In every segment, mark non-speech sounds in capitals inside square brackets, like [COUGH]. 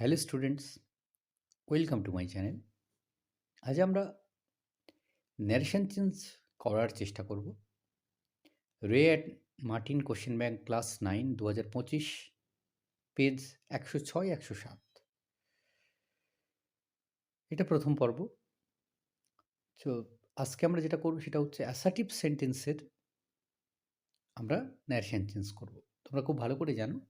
Hello students, welcome to my channel. আজ আমরা narration change করার চেষ্টা করব। Ray at Martin question bank class nine দু হাজার পঁচিশ, পেজ একশো ছয়, একশো সাত। এটা প্রথম পর্ব। তো আজকে আমরা যেটা করব সেটা হচ্ছে অ্যাসাটিভ সেন্টেন্সের আমরা ন্যারেশন চেঞ্জ করব। তোমরা খুব ভালো করে জানো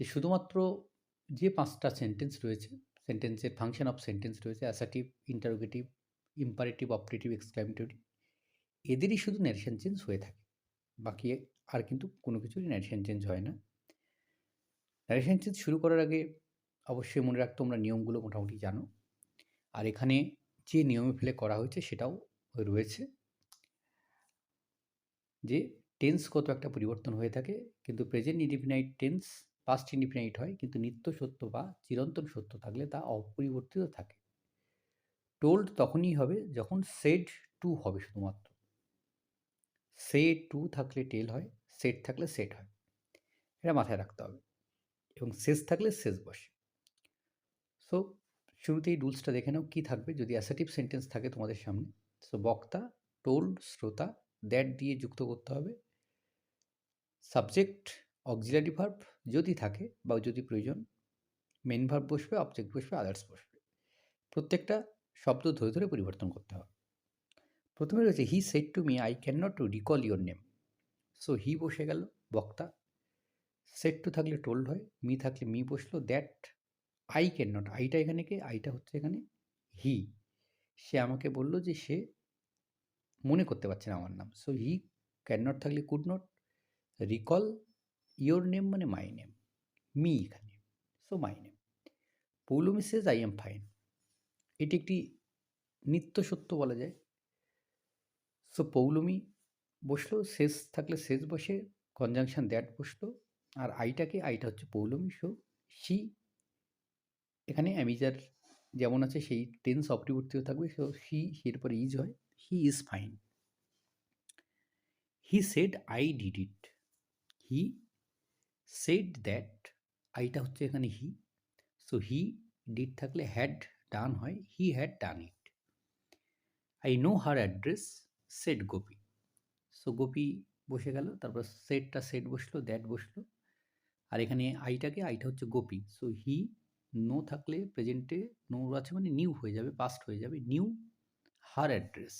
যে শুধুমাত্র যে পাঁচটা সেন্টেন্স রয়েছে সেন্টেন্সের ফাংশন অফ সেন্টেন্স রয়েছে assertive interrogative imperative operative exclamatory এদেরই শুধু ন্যারেশন চেঞ্জ হয়ে থাকে। বাকি আর কিন্তু কোনো কিছুরই ন্যারেশন চেঞ্জ হয় না। ন্যারেশন চেঞ্জ শুরু করার আগে অবশ্যই মনে রাখতো তোমরা নিয়মগুলো মোটামুটি জানো। আর এখানে যে নিয়মে ফেলে করা হয়েছে সেটাও রয়েছে। যে টেন্স কত একটা পরিবর্তন হয়ে থাকে, কিন্তু present indefinite tense past indefinite হয়, কিন্তু নিত্য সত্য বা চিরন্তন সত্য থাকলে তা অপরিবর্তিত থাকে। টোল্ড তখনই হবে যখন সেড টু হবে শুধুমাত্র। সে টু থাকলে টেল হয় সেট থাকলে সেট হয়। এটা মাথায় রাখতে হবে এবং শেষ থাকলে শেষ বসে। সো শুরুতেই রুলসটা দেখে নাও কী থাকবে, যদি অ্যাসাটিভ সেন্টেন্স থাকে তোমাদের সামনে। সো বক্তা টোল্ড শ্রোতা দ্যাট দিয়ে যুক্ত করতে হবে। সাবজেক্ট অক্সিলারি ভার্ব যদি থাকে বা যদি প্রয়োজন মেন ভার্ব বসবে অবজেক্ট বসবে আদার্স বসবে। প্রত্যেকটা শব্দ ধরে ধরে পরিবর্তন করতে হবে। প্রথমে রয়েছে he said to me I can not recall your name so he বসে গেল, বক্তা। সেট টু থাকলে টোল্ড হয় মি থাকলে মি বসল দ্যাট আই ক্যান নট আইটা এখানে কে? আইটা হচ্ছে এখানে হি সে আমাকে বলল যে সে মনে করতে পারছে না আমার নাম। সো হি ক্যান নট থাকলে could not recall your name মানে মাই নেম মি এখানে so my name Poulami says I am fine এটি একটি নিত্য সত্য বলা যায়। সো পৌলমি বসল, শেষ থাকলে শেষ বসে কনজাংশন দ্যাট বসল, আর আইটাকে আইটা হচ্ছে পৌলমি সো সি এখানে অ্যামিজার যেমন আছে, সেই টেন্স অপরিবর্তিত থাকবে সো হি এরপরে ইজ হয় he is fine he said I did it he said that আইটা হচ্ছে এখানে হি সো হি ডিড থাকলে হ্যাড ডান হয় he had done it I know her address said Gopi so Gopi বসে গেল, তারপর সেটটা সেট বসল দ্যাট বসল। আর এখানে আইটাকে, আইটা হচ্ছে গোপি সো হি নো থাকলে প্রেজেন্টে নো আছে মানে নিউ হয়ে যাবে পাস্ট হয়ে যাবে knew her address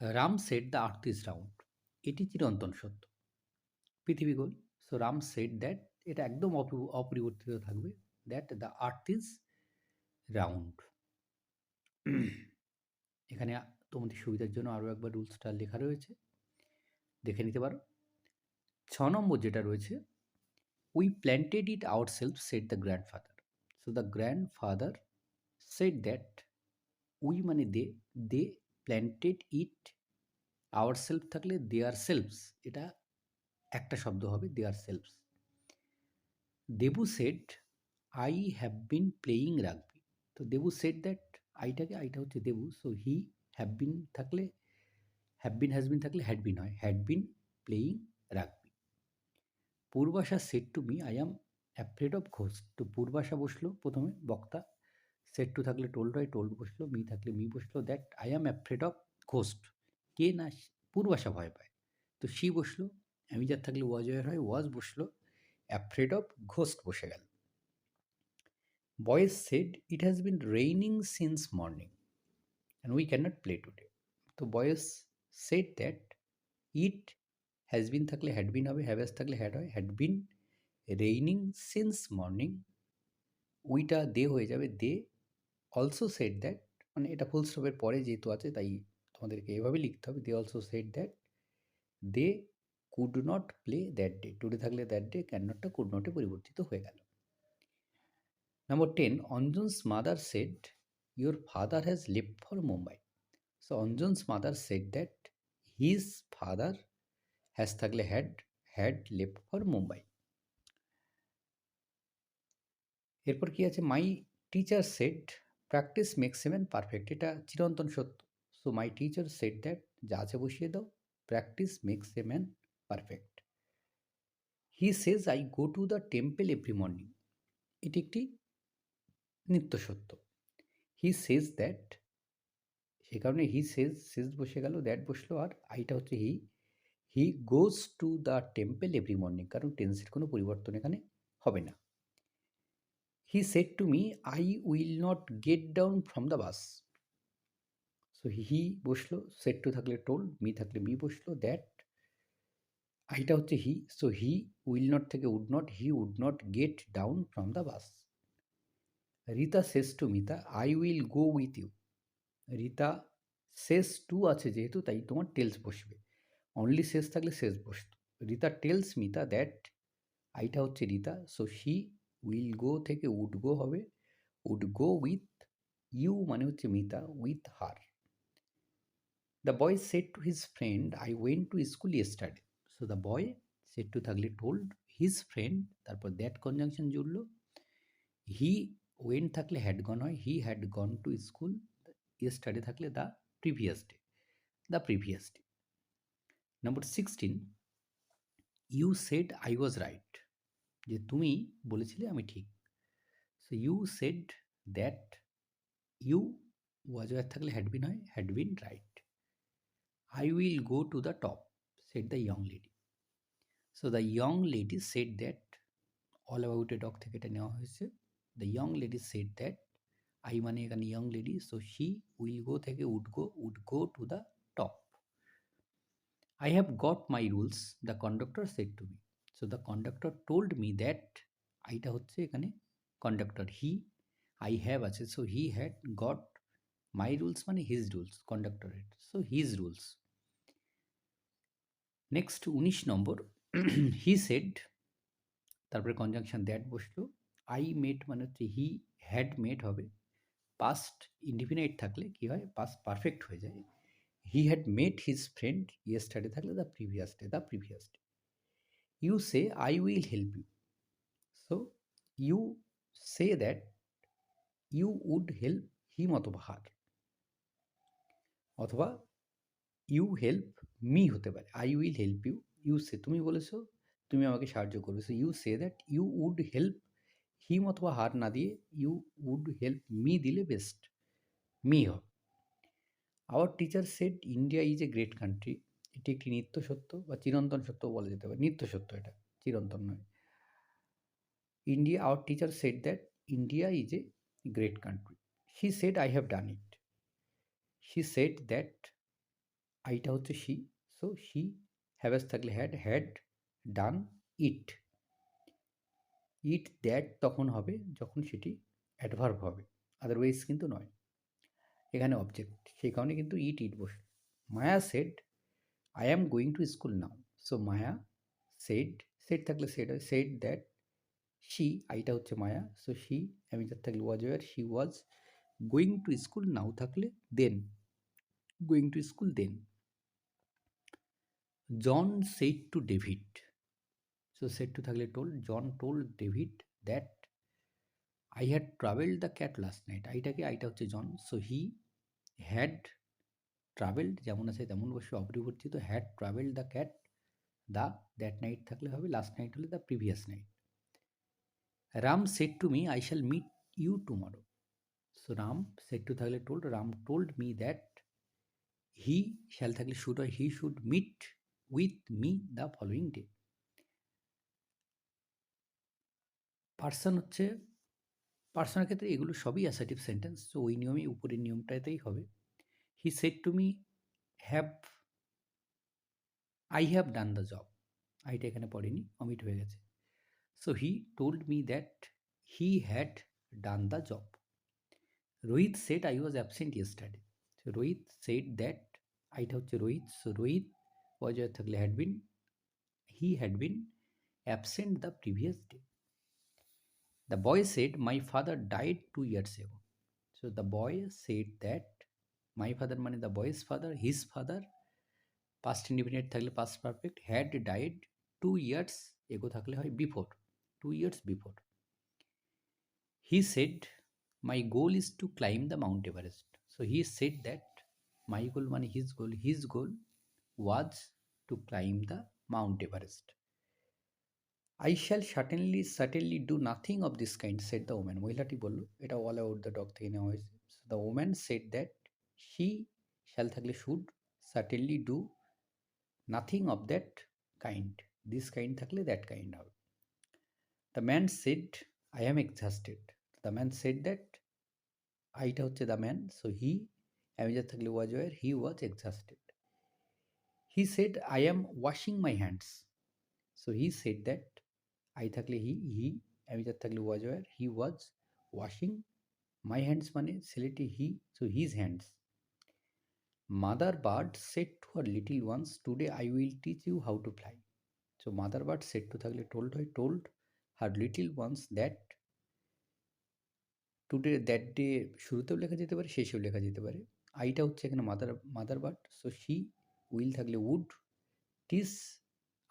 Ram said the earth round এটি চিরন্তন সত্য। পৃথিবী গোল। সো রাম সেট দ্যাট এটা একদম অপরিবর্তিত থাকবে that the earth is round এখানে তোমাদের সুবিধার জন্য আরও একবার রুলসটা লেখা রয়েছে। দেখে নিতে পারো। ছ নম্বর যেটা রয়েছে we planted it ourself said the grandfather so the grandfather said that we মানে they they planted it ourself থাকলে দেয়ার সেলফস এটা একটা শব্দ হবে their selves Debu said I have been playing rugby তো দেবু সেট দ্যাট আইটাকে, আইটা হচ্ছে Debu so he have been থাকলে হ্যাভ বিন হ্যাজ বিন থাকলে হ্যাড বিন হয়। Had been playing rugby Purbasha said to me I am afraid of ghost তো পূর্বাশা বসল প্রথমে, বক্তা সেট টু থাকলে টোল্ড হয় টোল্ড বসল মি থাকলে মি বসল that I am afraid of ghost কে না, পূর্বাশা ভয় পায়। তো সি বসল অ্যামিজার থাকলে ওয়াজ ওয়ার হয়, ওয়াজ বসল, অ্যাফ্রেড অফ ঘোস্ট বসে গেল। Boys said it has been raining since morning and we can not play today তো boys said that it has been থাকলে হ্যাড বিন হবে হ্যাভ্যাজ থাকলে হ্যাড হয় had been raining since morning উইটা they হয়ে যাবে, they also said that মানে এটা full স্টপের পরে যেহেতু আছে, তাই তোমাদেরকে এভাবে লিখতে হবে they also said that they could not play that day today থাকলে দ্যাট ডে ক্যান নটটা কুড নটে পরিবর্তিত হয়ে গেল। Number ten Anjan's mother said your father has left for Mumbai so Anjan's mother said that his father has থাকলে had had left for Mumbai এরপর কি আছে? My teacher said practice makes a man perfect এটা চিরন্তন সত্য। So my teacher said that যা আছে বসিয়ে দাও। Practice makes a man perfect he says I go to the temple every morning এটি একটি নিত্য সত্য। হি সেজ দ্যাট সে কারণে হি সেজ সেজ বসে গেল দ্যাট বসল, আর আইটা হচ্ছে he he goes to the temple every morning কারণ টেন্সের কোনো পরিবর্তন এখানে হবে না। He said to me I will not get down from the bus so he বসল সেট টু থাকলে টোল মি থাকলে মি বসল দ্যাট আইটা হচ্ছে he. So he will not থেকে would not, he would not get down from the bus. Rita says to Mita, I will go with you. Rita says to আছে যেহেতু, তাই তোমার tales বসবে। অনলি শেষ থাকলে শেষ বসতো। রীতা টেলস মিতা দ্যাট আইটা হচ্ছে Rita. So she will go থেকে উড গো হবে। উড গো উইথ ইউ মানে হচ্ছে Mita, with her. The boy said to his friend, I went to school yesterday. So the boy said to থাকলে told his friend তারপর that conjunction জুড়লো। He went থাকলে had gone হয় he had gone to school yesterday থাকলে the previous day the previous day number sixteen you said I was right যে তুমি বলেছিলে আমি ঠিক। So you said that you was were থাকলে হ্যাড বিন হয় had been right I will go to the top said the young lady so the young lady said that all about a dog থেকে এটা নেওয়া হয়েছে। The young lady said that I মানে এখানে young lady so she will go থেকে would go would go to the top I have got my rules the conductor said to me so the conductor told me that আইটা হচ্ছে এখানে conductor he I have আছে। So he had got my rules মানে his rules কন্ডাক্টরের so his rules next উনিশ নম্বর [CLEARS THROAT] he said তারপরে conjunction that বসল। I met মানে হচ্ছে হি হ্যাড মেট হবে। পাস্ট ইন্ডিফিনাইট থাকলে কি হয়? পাস্ট পারফেক্ট হয়ে যায়। He had met his friend yesterday থাকলে the previous day the previous day you say I will help you so you say that you would help him অথবা her অথবা you help me হতে পারে। I will help you you say তুমি বলেছ, তুমি আমাকে সাহায্য করবে। So you say that you would help him অথবা হার না দিয়ে ইউ উড হেল্প মি দিলে বেস্ট মি হবে। Our teacher said India is a great country এটি একটি নিত্য সত্য বা চিরন্তন সত্য বলা যেতে পারে। নিত্য সত্য এটা, চিরন্তন নয়। India our teacher said that India is a great country she said I have done it she said that আইটা হচ্ছে শি সো শি হ্যাভেস থাকলে had had done it it that তখন হবে যখন সেটি অ্যাডভার্ব হবে আদারওয়াইজ কিন্তু নয়। এখানে অবজেক্ট সেই কারণে কিন্তু ইট ইট বসে। Maya said I am going to school now so Maya said said থাকলে সেট হয় সেড দ্যাট শি আইটা হচ্ছে মায়া সো শি আমি যার থাকলে was were she was going to school now থাকলে then going to school then John said to David so said to থাকলে told John told David that I had travelled the cat last night আইটাকে আইটা হচ্ছে John so he had travelled যেমন আছে তেমন বসে অপরিবর্তিত had travelled the cat the that night থাকলে হবে লাস্ট নাইট হলে the previous night Ram said to me I shall meet you tomorrow so Ram said to থাকলে told Ram told me that he shall থাকলে should he should meet with me the following day person হচ্ছে পার্সনের ক্ষেত্রে এগুলো সবই assertive sentence তো ওই নিয়মে উপরের নিয়মটাতেই হবে। He said to me have I have done the job আইটা এখানে পড়েনি অমিট হয়ে গেছে। So he told me that he had done the job Rohit said I was absent yesterday Rohit said that আইটা হচ্ছে রোহিত সো রোহিত ওয়াজ থাকলে had been he had been absent the previous day The boy said, My father died two years ago. So the boy said that my father মানে the boy's father, his father, past indefinite থাকলে past perfect, had died two years ago থাকলে হয় before, two years before. He said, My goal is to climb the Mount Everest. So he said that my goal মানে his goal, his goal was to climb the Mount Everest. I shall certainly certainly do nothing of this kind said the woman মহিলাটি বলল, এটা all out the dog থেকে নেওয়া হয়েছে the woman said that she shall থাকলে should certainly do nothing of that kind this kind থাকলে that kind হবে। The man said I am exhausted the man said that আইটা হচ্ছে the man so he অ্যামেজার থাকলে was were he was exhausted he said I am washing my hands so he said that I থাকলে he he অ্যামেজার থাকলে was were he was washing my hands মানে ছেলেটি he so his hands mother bird said to her little ones today I will teach you how to fly so mother bird said to থাকলে told হয় told her little ones that today that day শুরুতেও লেখা যেতে পারে শেষেও লেখা যেতে পারে আইটা হচ্ছে এখানে mother mother bird so she will থাকলে উড, টিস,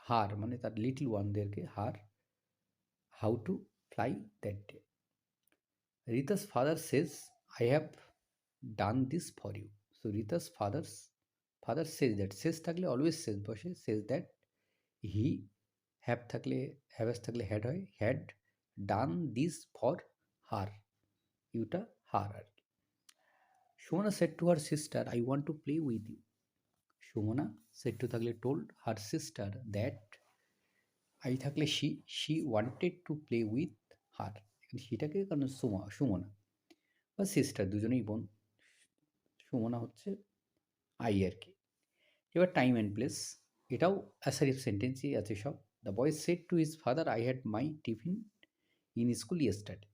হার মানে তার little ওয়ানদেরকে her, how to fly that day. Rita's father says, I have done this for you. So Rita's father's father says that, says থাকলে always says বসে, says that he have থাকলে haves থাকলে had হয়, had done this for her, Yuta her আর কি। Sumana said to her sister, I want to play with you. Sumana said to থাকলে told her sister that I থাকলে she she wanted to play with her এখানে সেটাকে কারণ সুমা, সুমনা। বা sister দুজনেই বোন। সুমনা হচ্ছে আই আর কি। এবার টাইম অ্যান্ড প্লেস এটাও অ্যাসারিফ সেন্টেন্সই আছে সব। The boy said to his father I had my tiffin in school yesterday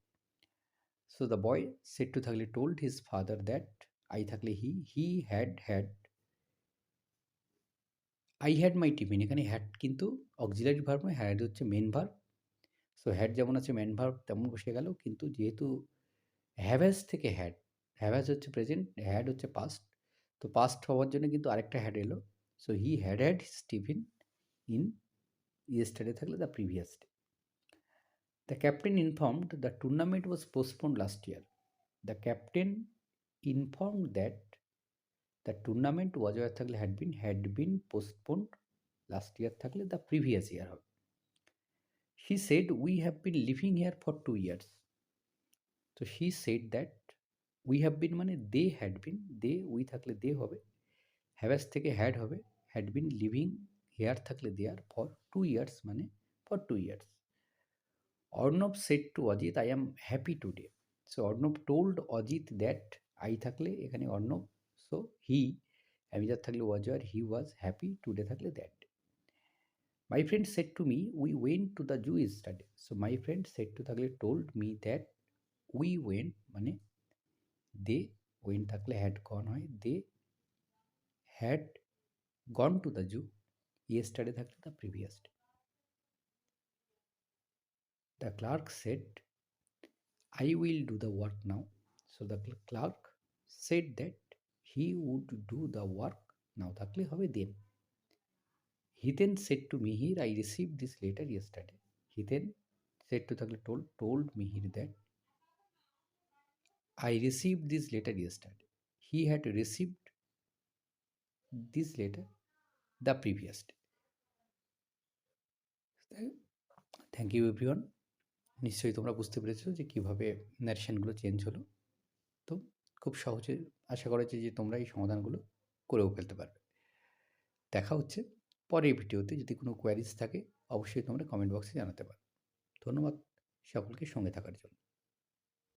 so the boy said to থাকলে told his father that I থাকলে he he had had I had my tiffin এখানে had কিন্তু auxiliary verb নয় had হচ্ছে main verb so had যেমন আছে main verb তেমন বসে গেল। কিন্তু যেহেতু হ্যাভ্যাজ থেকে হ্যাড হ্যাভ্যাজ হচ্ছে প্রেজেন্ট হ্যাড হচ্ছে পাস্ট তো পাস্ট হওয়ার জন্য কিন্তু আরেকটা হ্যাড এলো। So he had had his tiffin in yesterday থাকলে the previous day the captain informed the tournament was postpone last year the captain informed that the tournament was were থাকলে had been had been postponed last year থাকলে the previous year হবে। She said we have been living here for two years তো she said that we have been মানে they had been they we থাকলে they হবে হ্যাভ্যাস থেকে had হবে had been living here থাকলে there for two years মানে for two years Arnab said to Ajit I am happy today so Arnab told Ajit that I থাকলে এখানে Arnab so he অ্যামিজার থাকলে was are he was happy today থাকলে that my friend said to me we went to the zoo study so my friend said to থাকলে told me that we went মানে they went থাকলে had gone হয় they had gone to the zoo yesterday থাকলে the previous day the clerk said I will do the work now so the clerk said that he would do the work now থাকলে হবে then he then said to Mihir I receive this letter yesterday he then said to থাকলে told told Mihir that I received this letter yesterday. He had received this letter the previous day. Thank you everyone নিশ্চয়ই তোমরা বুঝতে পেরেছ যে কীভাবে ন্যারেশনগুলো change হলো। খুব সহজে আশা করা যে তোমরা এই সমাধানগুলো করেও ফেলতে পারবে। দেখা হচ্ছে পরের ভিডিওতে। যদি কোনো কোয়ারিজ থাকে, অবশ্যই তোমরা কমেন্ট বক্সে জানাতে পারো। ধন্যবাদ সকলকে সঙ্গে থাকার জন্য।